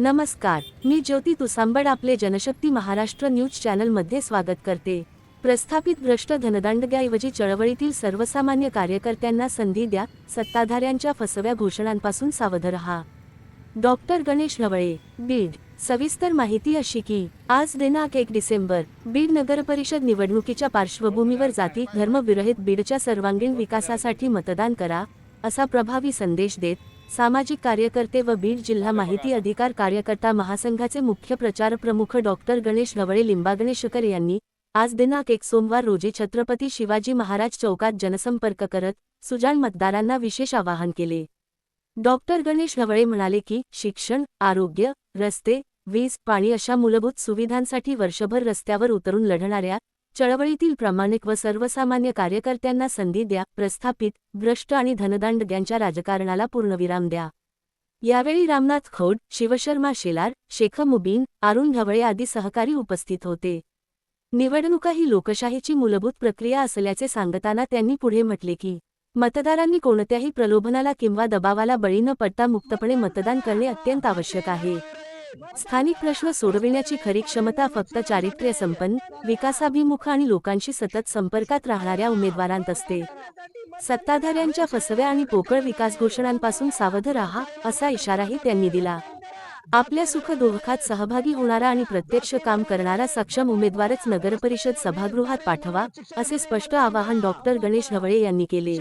नमस्कार मी ज्योती तुसांबड आपले जनशक्ती महाराष्ट्र न्यूज चॅनलमध्ये स्वागत करते. प्रस्थापित भ्रष्ट धनदांडग्याऐवजी चळवळीतील सर्वसामान्य कार्यकर्त्यांना संधी द्या सत्ताधाऱ्यांच्या फसव्या घोषणांपासून सावध रहा. डॉक्टर गणेश ढवळे बीड. सविस्तर माहिती अशी की आज दिनांक एक डिसेंबर बीड नगरपरिषद निवडणुकीच्या पार्श्वभूमीवर जाती धर्मविरहित बीडच्या सर्वांगीण विकासासाठी मतदान करा असा प्रभावी संदेश देत सामाजिक कार्यकर्ते व बीड जिल्हा माहिती अधिकार कार्यकर्ता महासंघाचे मुख्य प्रचार प्रमुख डॉक्टर गणेश ढवळे लिंबागणेशकर यांनी आज दिनांक एक सोमवार रोजी छत्रपती शिवाजी महाराज चौकात जनसंपर्क करत सुजाण मतदारांना विशेष आवाहन केले. डॉक्टर गणेश ढवळे म्हणाले की शिक्षण आरोग्य रस्ते वीज पाणी अशा मूलभूत सुविधांसाठी वर्षभर रस्त्यावर उतरून लढणाऱ्या चळवळीतील प्रामाणिक व सर्वसामान्य कार्यकर्त्यांना संधी द्या प्रस्थापित भ्रष्ट आणि धनदांडग्यांच्या राजकारणाला पूर्णविराम द्या. यावेळी रामनाथ खौड शिवशर्मा शेलार शेख मुबीन अरुण ढवळे आदी सहकारी उपस्थित होते. निवडणुका ही लोकशाहीची मूलभूत प्रक्रिया असल्याचे सांगताना त्यांनी पुढे म्हटले की मतदारांनी कोणत्याही प्रलोभनाला किंवा दबावाला बळी न पडता मुक्तपणे मतदान करणे अत्यंत आवश्यक आहे. स्थानिक प्रश्न सोडविण्याची खरी क्षमता फक्त चारित्र्य संपन्न विकासाभिमुख आणि लोकांशी सतत संपर्कात राहणाऱ्या उमेदवारांत असते. सत्ताधाऱ्यांच्या फसव्या आणि पोकळ विकास घोषणांपासून सावध राहा असा इशाराही त्यांनी दिला. आपल्या सुख दुःखात सहभागी होणारा आणि प्रत्यक्ष काम करणारा सक्षम उमेदवारच नगरपरिषद सभागृहात पाठवा असे स्पष्ट आवाहन डॉक्टर गणेश ढवळे यांनी केले.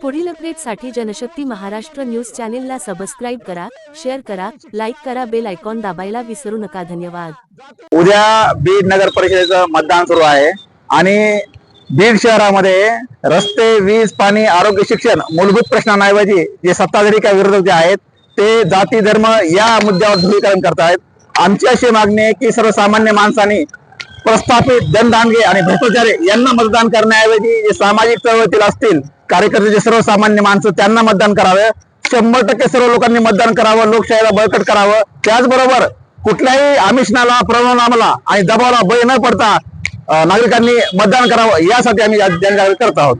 पुढील अपडेटसाठी जनशक्ती महाराष्ट्र न्यूज चॅनेलला सबस्क्राईब करा शेअर करा लाईक करा बेल आयकॉन दाबायला विसरू नका. धन्यवाद. उद्या बीड नगर परिषदेचं मतदान सुरू आहे आणि बीड शहरामध्ये रस्ते वीज पाणी आरोग्य शिक्षण मूलभूत प्रश्नांऐवजी जे सत्ताधारी काय विरोधक जे आहेत ते जाती धर्म या मुद्द्यावर ध्रुवीकरण करतायत. आमची अशी मागणी आहे की सर्वसामान्य माणसांनी प्रस्थापित जनदानगे आणि भ्रष्टाचारी यांना मतदान करण्याऐवजी जे सामाजिक चळवळीतील असतील कार्यकर्ते जे सर्वसामान्य माणसं त्यांना मतदान करावं. शंभर टक्के सर्व लोकांनी मतदान करावं लोकशाहीला बळकट करावं. त्याचबरोबर कुठल्याही आमिषणाला प्रलोभनाला आणि दबावाला बळी न पडता नागरिकांनी मतदान करावं यासाठी आम्ही जनजागृती करत आहोत.